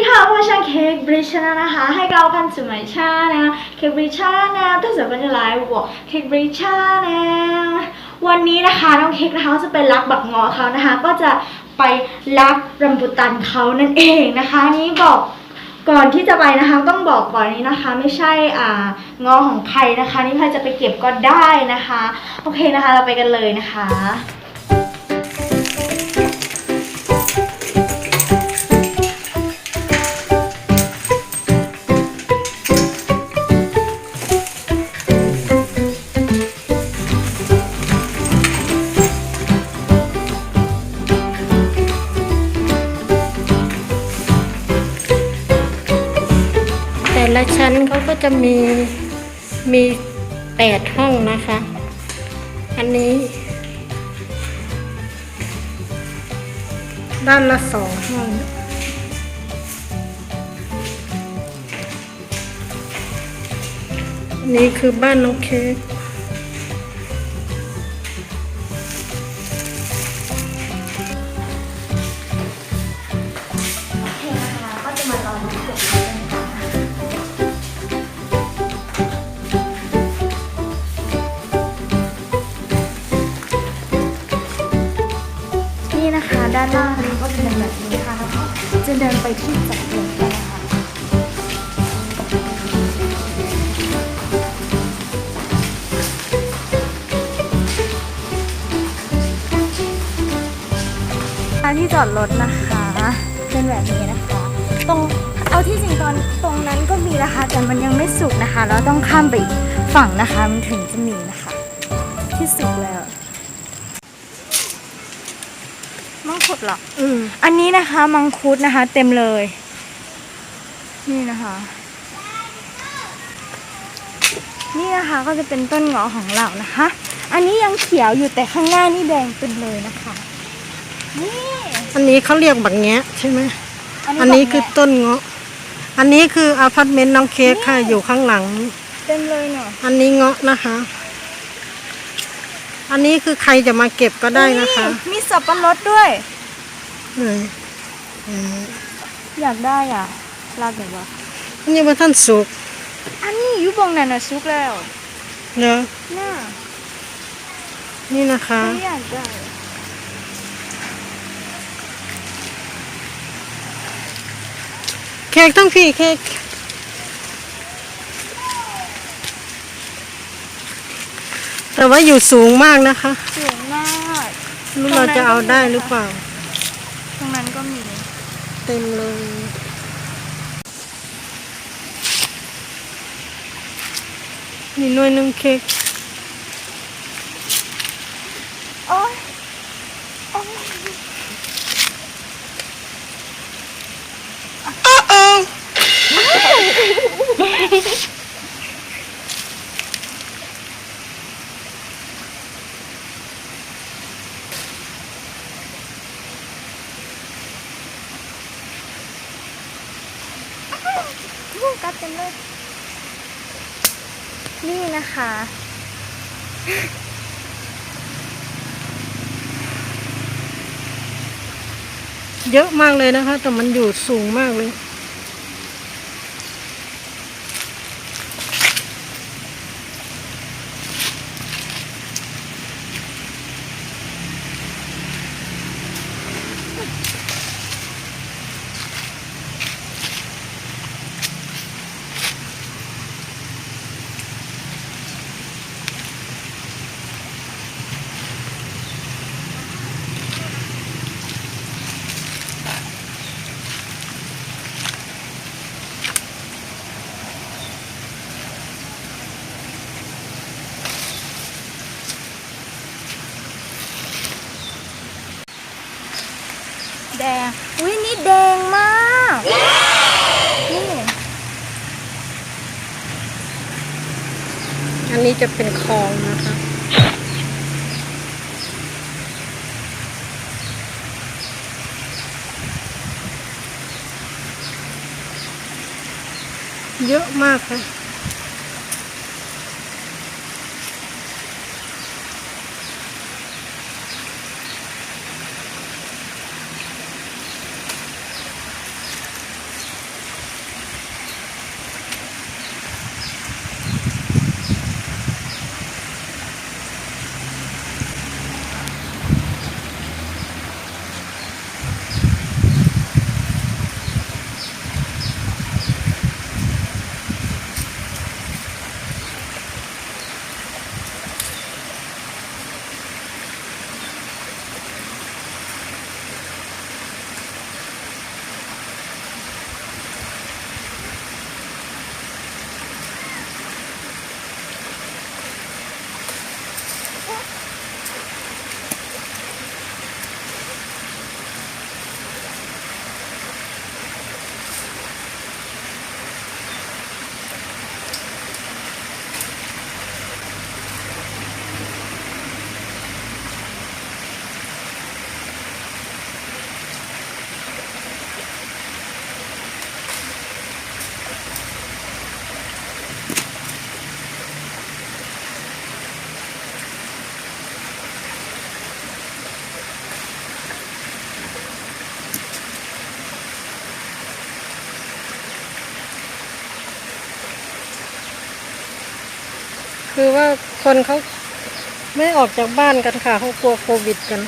ดีค่ะพ่อช่างเค้กบริชนะนะคะ ให้เรากันสมัยชาแนลเค้กบริชาแนลตั้งแต่วันจะไลฟ์บอกเค้กบริชาแนลวันนี้นะคะน้องเค้กนะคะจะไปรักบักงอเขานะคะ ก็จะไปรักรำบุตันเขานั่นเองนะคะ นี้บอกก่อนที่จะไปนะคะต้องบอกก่อนนี้นะคะ ไม่ใช่อ่างอของใครนะคะ นี่ใครจะไปเก็บก็ได้นะคะ โอเคนะคะ เราไปกันเลยนะคะ ละชั้นเขาก็จะมีมีแปดห้องนะคะ อันนี้ ด้านละสองห้องนี้คือบ้านน้องเค้ก เดินไปที่จัดเรียงกันนะคะทางที่จอดรถนะคะ เป็นแบบนี้นะคะ ตรงเอาที่จริงตอนตรงนั้นก็มีนะคะ แต่มันยังไม่สุกนะคะ เราต้องข้ามไปฝั่งนะคะ มันถึงจะมีนะคะ ที่สุกแล้วมังคุดเหรออืมอันนี้นะคะ มังคุดนะคะ เต็มเลย นี่นะคะ นี่นะคะก็จะเป็นต้นเงาะของเรานะคะ อันนี้ยังเขียวอยู่แต่ข้างหน้านี่แดงเป็นเลยนะคะ นี่อันนี้เขาเรียกบักแงะใช่ไหมอันอันนี้นี้คือต้นเงาะ อันนี้คืออพาร์ตเมนต์น้องเค้กค่ะอยู่ข้างหลัง เต็มเลยเนาะอันนี้เงาะนะคะ อันนี้คือใครจะมาเก็บก็ได้นะคะอุ๊ยมีสับปะรดด้วย ไหนอืมอยากได้อะลาบแบบว่าอันนี้ว่าท่านสุก อันนี้อยุบงนั่นน่ะซุกแล้วเนอะน่านี่นะคะไม่อยากได้เค้กต้องพี่เค้กแต่ว่าอยู่สูงมากนะคะสวยมากไม่รู้เราจะเอาได้หรือเปล่าตรงนั้นก็มีเต็มเลย มีหน่วยนึงเค้ก โอ้ยโอ้ยลู กกัดเต็มเลย นี่นะคะ เยอะมากเลยนะคะ แต่มันอยู่สูงมากเลย แดง อุ้ยนี่แดงมากนี่อันนี้จะเป็นคลองนะคะ เยอะมากค่ะ คือว่าคนเขาไม่ออกจากบ้านกันค่ะเขากลัวโควิดกัน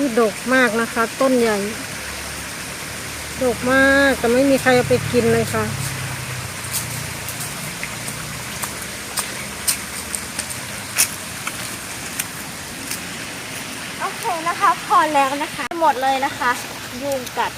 คือดกมากนะคะ ต้นใหญ่ ดกมากแต่ไม่มีใครเอาไปกินเลยค่ะ โอเคนะคะ พอแล้วนะคะ หมดเลยนะคะ ยุงกัด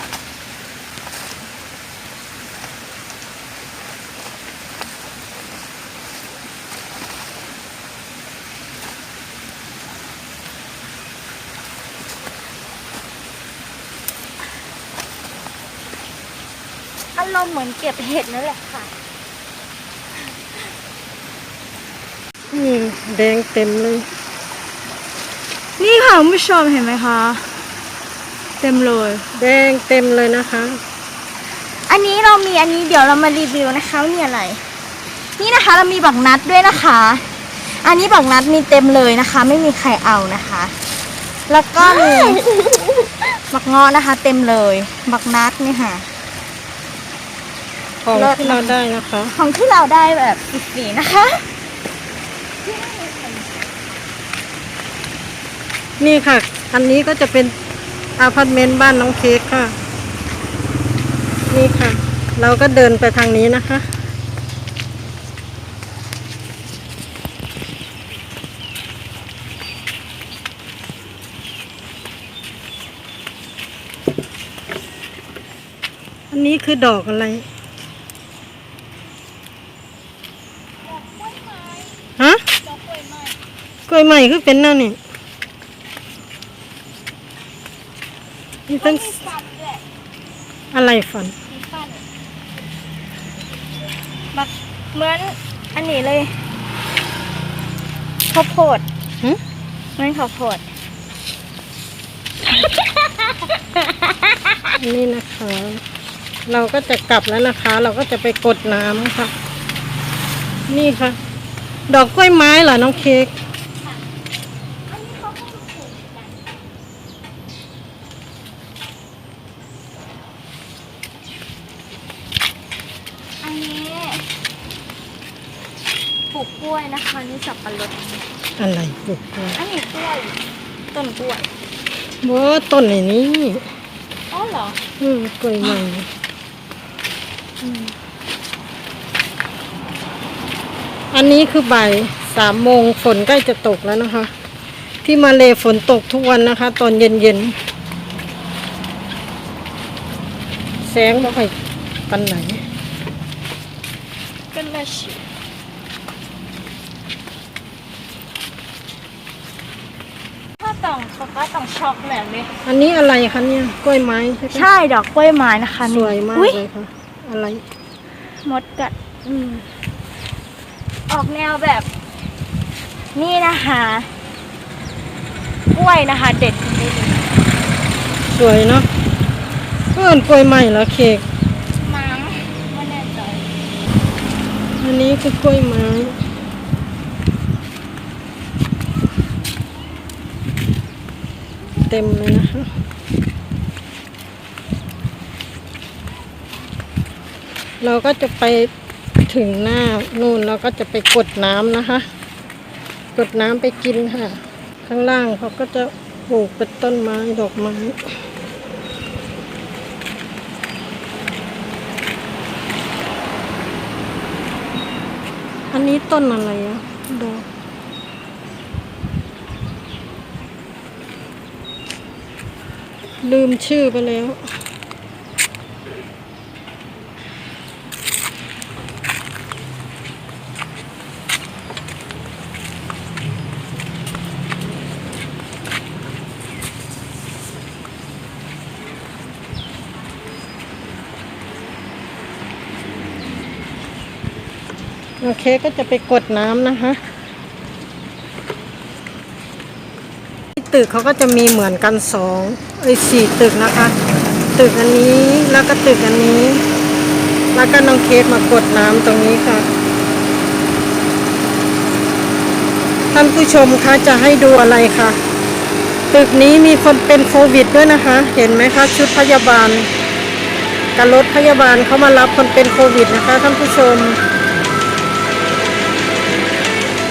ารมณ์เหมือนเก็บเห็ดนั่นแหละค่ะนี่แดงเต็มเลย นี่ค่ะคุณผู้ชมเห็นไหมคะ เต็มเลย แดงเต็มเลยนะคะ อันนี้เรามีอันนี้เดี๋ยวเรามารีวิวนะคะว่ามีอะไร นี่นะคะเรามีบักนัดด้วยนะคะ อันนี้บักนัดมีเต็มเลยนะคะ ไม่มีใครเอานะคะ แล้วก็มีบักเงอนะคะ เต็มเลย บักนัดนี่ค่ะ ของเลิศที่เราได้นะคะ ของที่เราได้แบบฟรีๆนะคะ นี่ค่ะ อันนี้ก็จะเป็นอาพาร์ตเมนต์บ้านน้องเค้กค่ะ นี่ค่ะ เราก็เดินไปทางนี้นะคะอันนี้คือดอกอะไร ฮะ กล้ วยใหม่คือเป็นนั่นนี่นี่ตั้งอะไรฝันบักเหมือนอันนี้เลยข้าวโพดหึเหมือนข้าวโพดอันนี้นะคะ เราก็จะกลับแล้วนะคะ เราก็จะไปกดน้ำค่ะ นี่ค่ะ ดอกกล้วยไม้เหรอน้องเค้ก อันนี้เขาก็ปลูกกันอันนี้ป ลูกกล้วยนะคะนี่สับปะรดอะไรปลูกกล้วยอันนี้กล้วยต้นกล้วยโว้ต้นไหนนี้อ๋อเหรออืมกล้วยใหม่อืมอันนี้คือบ่ายสามโมงฝนใกล้จะตกแล้วนะคะ ที่มาเลฝนตกทุกวันนะคะ ตอนเย็นๆแสงไม่ค่อยปันไหนก็น่าชิถ้า ต้องป๊าป้าต้องช็อกแบบนี้ อันนี้อะไรคะเนี่ยกล้วยไม้ใช่ไหมใช่ดอกกล้วยไม้นะคะสวยมากอุ๊เลยค่ะ อะไร มดกัดอืมออกแนวแบบ นี่นะคะกล้วยนะคะ เด็ดนิดนึงสวยเนาะเพื่อนกล้วยใหม่แล้วเค้กมั้งไม่แน่ใจอันนี้คือกล้วยไม้ เต็มเลยนะคะเราก็จะไปถึงหน้านู่นเราก็จะไปกดน้ำนะคะ กดน้ำไปกินค่ะ ข้างล่างเขาก็จะปลูกเป็นต้นไม้ดอกไม้อันนี้ต้นอะไรอะดอก ลืมชื่อไปแล้ว โอเคก็จะไปกดน้ำนะคะ ตึกเขาก็จะมีเหมือนกันสองเอ้สี่ตึกนะคะ ตึกอันนี้แล้วก็ตึกอันนี้ แล้วก็น้องเค้กมากดน้ำตรงนี้ค่ะ ท่านผู้ชมคะจะให้ดูอะไรคะตึกนี้มีคนเป็นโควิดด้วยนะคะ เห็นไหมคะชุดพยาบาลกับรถพยาบาลเขามารับคนเป็นโควิดนะคะท่านผู้ชม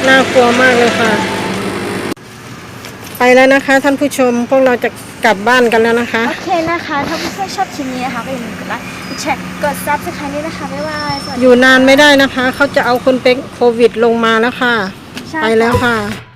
น่ากลัวมากเลยค่ะ ไปแล้วนะคะ ท่านผู้ชมพวกเราจะกลับบ้านกันแล้วนะคะ โอเคนะคะ ถ้าเพื่อนๆชอบคลิปนี้นะคะก็อย่าลืมกดไลค์กดแชร์กดซับสไครต์ด้วยนะคะบ๊ายบายสวัสดีอยู่นานไม่ได้นะคะ เขาจะเอาคนเป็นโควิดลงมาแล้วค่ะ ใช่ ไปแล้วค่ะค่ะ